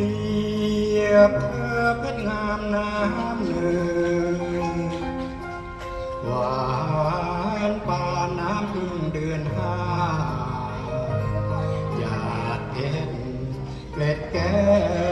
เปียบเธอเป็นงามน้ำเนือหวานปาน้ำพึ่งเดือนห้าหยาดเพชรเกล็ดแก้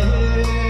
Israel.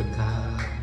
คุณครับ